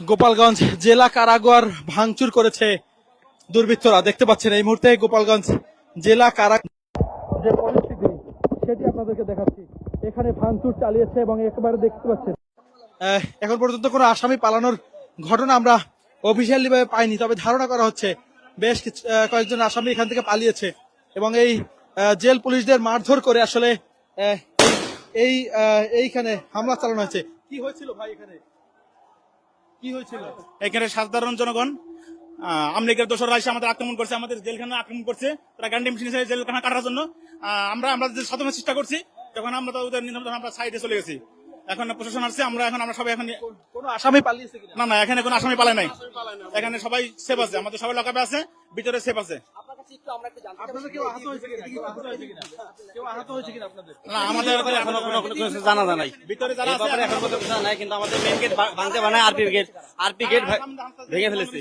গোপালগঞ্জ জেলা কারাগার ভাঙচুর করেছে দুর্বৃত্তরা। দেখতে পাচ্ছেন এই মুহূর্তে গোপালগঞ্জ জেলা কারা যে পরিস্থিতি সেটি আপনাদেরকে দেখাচ্ছি। এখানে ভাঙচুর চালিয়েছে এবং একেবারে দেখতে পাচ্ছেন এখন পর্যন্ত কোনো আসামি পালানোর ঘটনা আমরা অফিসিয়ালি ভাবে পাইনি তবে ধারণা করা হচ্ছে বেশ কিছু কয়েকজন আসামি এখান থেকে পালিয়েছে এবং এই জেল পুলিশদের মারধর করে আসলে এই এইখানে হামলা চালানো হয়েছে। কি হয়েছিল ভাই এখানে? কি হয়েছিল? এখানে সাধারণ জনগণ আমেরিকার দোষর রাশি এসে আমাদের আক্রমণ করছে আমাদের জেলখানা আক্রমণ করছে তারা গান্ডি মেশিন জেলখানা কাটার জন্য। আমরা আমরা যে শতমের চেষ্টা করছি তখন আমরা ওদের আমরা সাইডে চলে গেছি। এখন প্রশাসন আসছে আমরা এখন আমরা সবাই এখন কোনো আসামি পালিয়েছে না না এখানে কোনো আসামি পালায় নাই। এখানে সবাই সেফ আছে আমাদের সবাই লকাপে আছে ভিতরে সেফ আছে। আপনাদের কেউ আহত হয়েছে কিনা? কেউ আহত হয়েছে কিনা? কেউ আহত হয়েছে কিনা আপনাদের? না আমাদের এখনও কোনো কোনো কিছু জানা নাই। ভিতরে যারা আছে এখন পর্যন্ত জানা নাই কিন্তু আমাদের মেইন গেট ভাঙতে বানায় আরপি গেট আরপি গেট ভেঙে ফেলেছি।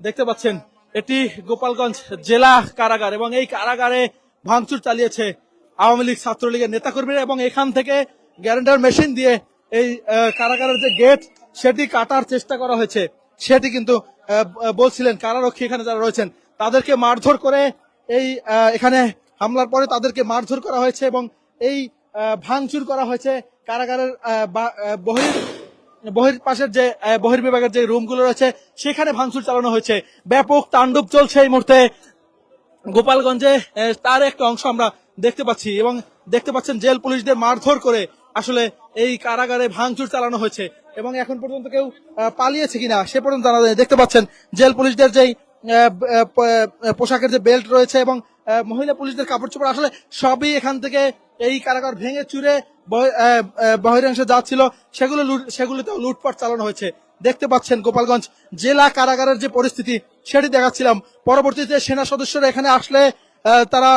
দেখতে পাচ্ছেন এটি গোপালগঞ্জ জেলা কারাগার এবং এই কারাগারে ভাঙচুর চালিয়েছে আওয়ামী লীগ ছাত্রলীগের নেতাকর্মীরা এবং এখান থেকে গ্যারেন্ডার মেশিন দিয়ে এই আহ, কারাগারের যে গেট সেটি কাটার চেষ্টা করা হয়েছে। সেটি কিন্তু আহ, বলছিলেন কারারক্ষী এখানে যারা রয়েছেন। তাদেরকে মারধর করে এই এখানে হামলার পরে তাদেরকে মারধর করা হয়েছে এবং এই ভাঙচুর করা হয়েছে কারাগারের বহির বহির পাশের যে আহ, বহির্বিভাগের যে রুমগুলো রয়েছে সেখানে ভাঙচুর চালানো হয়েছে। ব্যাপক তাণ্ডব চলছে এই মুহূর্তে। গোপালগঞ্জে তার একটা অংশ আমরা দেখতে পাচ্ছি এবং দেখতে পাচ্ছেন জেল পুলিশদের মারধর করে আসলে এই কারাগারে ভাঙচুর চালানো হয়েছে এবং এখন পর্যন্ত কেউ পালিয়েছে কিনা সে পর্যন্ত জানা যায় দেখতে পাচ্ছেন জেল পুলিশদের যেই পোশাকের যে বেল্ট রয়েছে এবং মহিলা পুলিশদের কাপড় চোপড়, আসলে সবই এখান থেকে এই কারাগার ভেঙে চুরে বহিরাংশে যাচ্ছিল সেগুলো সেগুলোতেও লুটপাট চালানো হয়েছে। দেখতে পাচ্ছেন গোপালগঞ্জ জেলা কারাগারের যে পরিস্থিতি, সেটি দেখাচ্ছিলাম। পরবর্তীতে সেনা সদস্যরা এখানে আসলে তারা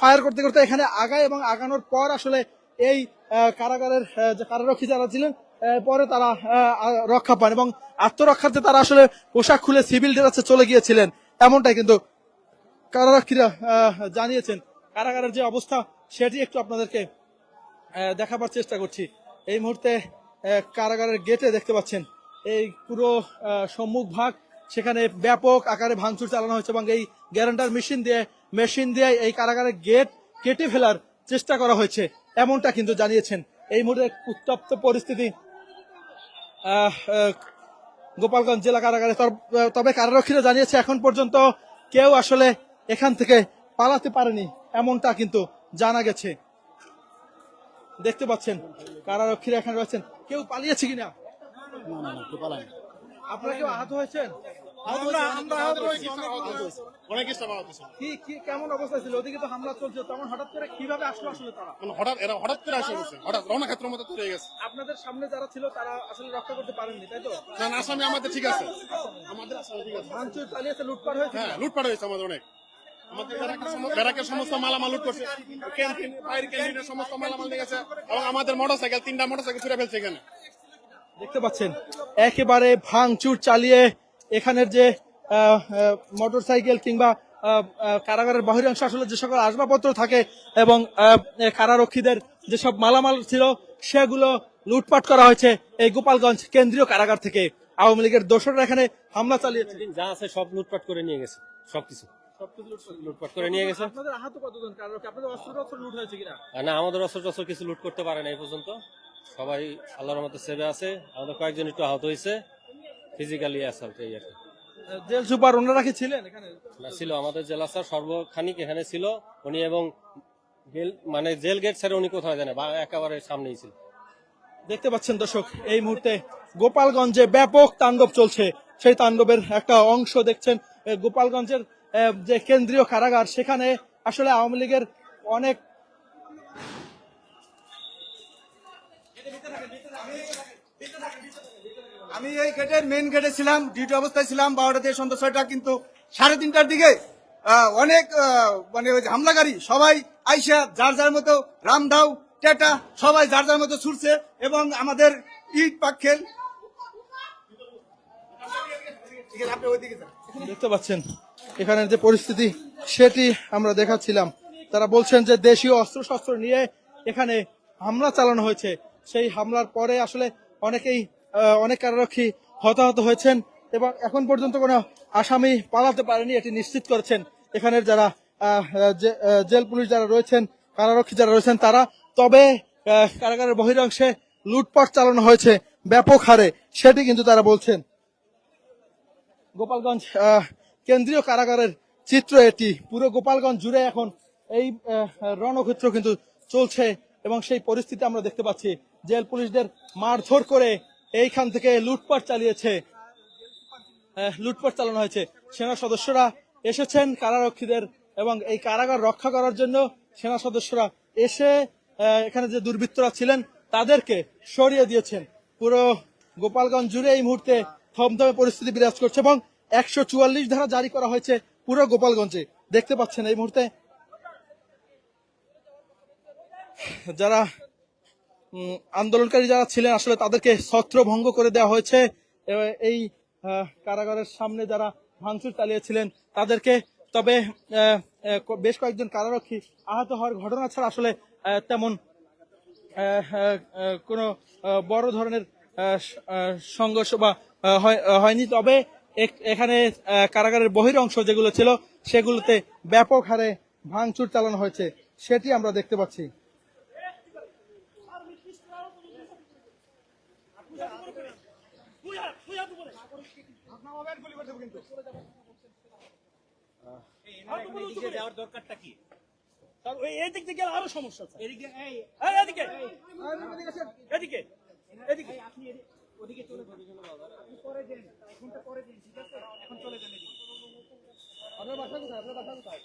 ফায়ার করতে করতে এখানে আগায় এবং আগানোর পর আসলে এই কারাগারের যে কারারক্ষী যারা ছিলেন পরে তারা রক্ষা পান এবং আত্মরক্ষার্থে তারা আসলে পোশাক খুলে সিভিল ড্রেসে চলে গিয়েছিলেন। এমনটাই কিন্তু কারারক্ষীরা জানিয়েছেন। কারাগারের যে অবস্থা, সেটি একটু আপনাদেরকে দেখাবার চেষ্টা করছি। এই মুহূর্তে কারাগারের গেটে দেখতে পাচ্ছেন, এই পুরো সম্মুখ ভাগ, সেখানে ব্যাপক আকারে ভাঙচুর চালানো হয়েছে এবং এই গ্যারান্টার মেশিন দিয়ে মেশিন দিয়ে এই কারাগারের গেট কেটে ফেলার চেষ্টা করা হয়েছে, এমনটা কিন্তু জানিয়েছেন। এই মুহূর্তে উত্তপ্ত পরিস্থিতি গোপালগঞ্জ জেলা কারাগারে তর- তবে কারারক্ষীরা জানিয়েছে এখন পর্যন্ত কেউ আসলে এখান থেকে পালাতে পারেনি এমনটা কিন্তু জানা গেছে। দেখতে পাচ্ছেন কারারক্ষীরা এখানে রয়েছেন। কেউ পালিয়েছে কিনা? আপনারা কেউ আহত হয়েছেন? অনেক ইচ্ছা পাওয়া কি কি কেমন অবস্থা ছিল ওদিকে তো হামলা চলছে তখন হঠাৎ করে কীভাবে আসলো আসলে তারা মানে হঠাৎ এরা হঠাৎ করে আসে গেছে হঠাৎ রওনা ক্ষেত্রের মতো তৈরি হয়ে গেছে আপনাদের সামনে যারা ছিল তারা আসলে রক্ষা করতে পারেননি তাই তো না না, আসামি আমাদের ঠিক আছে আমাদের আসামি ঠিক আছে ভাঙচুর চালিয়েছে লুটপাট হয়েছে হ্যাঁ লুটপাট হয়েছে আমাদের অনেক আমাদের ব্যারাকের ব্যারাকের সমস্ত মালামাল লুট করছে ক্যান্টিন বাইরের ক্যান্টিনের সমস্ত মালামাল নিয়ে গেছে এবং আমাদের মোটরসাইকেল তিনটা মোটরসাইকেল ছুড়ে ফেলছে এখানে দেখতে পাচ্ছেন একেবারে ভাঙচুর চালিয়ে এখানের যে মোটর সাইকেল কিংবা কারাগারের বহিরাংশ আসলে যে সকল আসবাবপত্র থাকে এবং কারারক্ষীদের যেসব মালামাল ছিল সেগুলো লুটপাট করা হয়েছে এই গোপালগঞ্জ কেন্দ্রীয় কারাগার থেকে। আওয়ামী লীগের দোসররা এখানে হামলা চালিয়েছে। যা আছে সব লুটপাট করে নিয়ে গেছে সবকিছু। লুটপাট করে। নিয়ে গেছে। আপনাদের আহত কতজন আপনাদের অস্ত্র লুট হয়েছে কিনা? না আমাদের অস্ত্র কিছু লুট করতে পারে না এই পর্যন্ত। সবাই আল্লাহর মতো সেবে আছে। আমাদের কয়েকজন একটু আহত হয়েছে। ফিজিক্যালি অ্যাসাল্ট এই আর কি। জেল সুপার ওনারা কি ছিলেন এখানে? না ছিল আমাদের জেলা স্যার সর্বখানিক এখানে ছিল। উনি এবং মানে জেল গেট স্যার উনি কোথাও জানে বা একেবারে সামনেই ছিল। দেখতে পাচ্ছেন দর্শক এই মুহূর্তে গোপালগঞ্জে ব্যাপক তাণ্ডব চলছে। সেই তাণ্ডবের একটা অংশ দেখছেন গোপালগঞ্জের যে কেন্দ্রীয় কারাগার সেখানে আসলে আওয়ামী লীগের অনেক আমি এই গেটের মেইন গেটে ছিলাম ডিউটি অবস্থায় ছিলাম, বারোটা থেকে সন্ধ্যা ছয়টা, কিন্তু সাড়ে তিনটার দিকে অনেক মানে ওই হামলাকারী সবাই আইসা, যার যার মতো রামদাও টেটা, সবাই যার যার মতো ছুটছে এবং আমাদের ইট পাক্ষেল দেখতে পাচ্ছেন এখানের যে পরিস্থিতি, সেটি আমরা দেখাচ্ছিলাম। তারা বলছেন যে দেশীয় অস্ত্র শস্ত্র নিয়ে এখানে হামলা চালানো হয়েছে। সেই হামলার পরে আসলে অনেকেই অনেক কারারক্ষী হতাহত হয়েছেন এবং এখন পর্যন্ত কোনো আসামি পালাতে পারেনি, এটি নিশ্চিত করেছেন। এখানের যারা জেল পুলিশ যারা রয়েছেন কারারক্ষী যারা রয়েছেন, তারা তবে কারাগারের বহিরাংশে লুটপাট চালানো হয়েছে, ব্যাপক হারে, সেটি কিন্তু তারা বলছেন। গোপালগঞ্জ কেন্দ্রীয় কারাগারের চিত্র এটি, পুরো গোপালগঞ্জ জুড়ে এখন এই রণক্ষেত্র কিন্তু চলছে এবং সেই পরিস্থিতি আমরা দেখতে পাচ্ছি। জেল পুলিশদের মারধর করে এইখান থেকে লুটপাট চালিয়েছে। আহ, লুটপাট চালানো হয়েছে। সেনা সদস্যরা এসেছেন কারারক্ষীদের এবং এই কারাগার রক্ষা করার জন্য সেনা সদস্যরা এসে এখানে যে দুর্বৃত্তরা ছিলেন তাদেরকে সরিয়ে দিয়েছেন। পুরো গোপালগঞ্জ জুড়ে এই মুহূর্তে থমথমে পরিস্থিতি বিরাজ করছে এবং একশো চুয়াল্লিশ ধারা জারি করা হয়েছে পুরো গোপালগঞ্জে। দেখতে পাচ্ছেন এই মুহূর্তে যারা আন্দোলনকারী যারা ছিলেন, আসলে তাদেরকে ছত্র ভঙ্গ করে দেওয়া হয়েছে। এই কারাগারের সামনে যারা ভাঙচুর চালিয়েছিলেন, তাদেরকে তবে বেশ কয়েকজন কারারক্ষী আহত হওয়ার ঘটনা ছাড়া আসলে তেমন কোনো বড় ধরনের সংঘর্ষ বা হয়- হয়নি। তবে এখানে কারাগারের বহির অংশ যেগুলো ছিল, সেগুলোতে ব্যাপক হারে ভাঙচুর চালানো হয়েছে। সেটি আমরা দেখতে পাচ্ছি। এদিকে যাওয়ার দরকারটা কি? তার ওই এদিক থেকে গেলে আরও সমস্যা আছে। এদিকে এই এদিকে। এদিকে এদিকে আপনি ওদিকে চলে যান। আপনি পরে যান এখনটা পরে যান ঠিক আছে? এখন চলে যান এদিকে। আপনার বাসা কোথায়? আপনার বাসা কোথায়?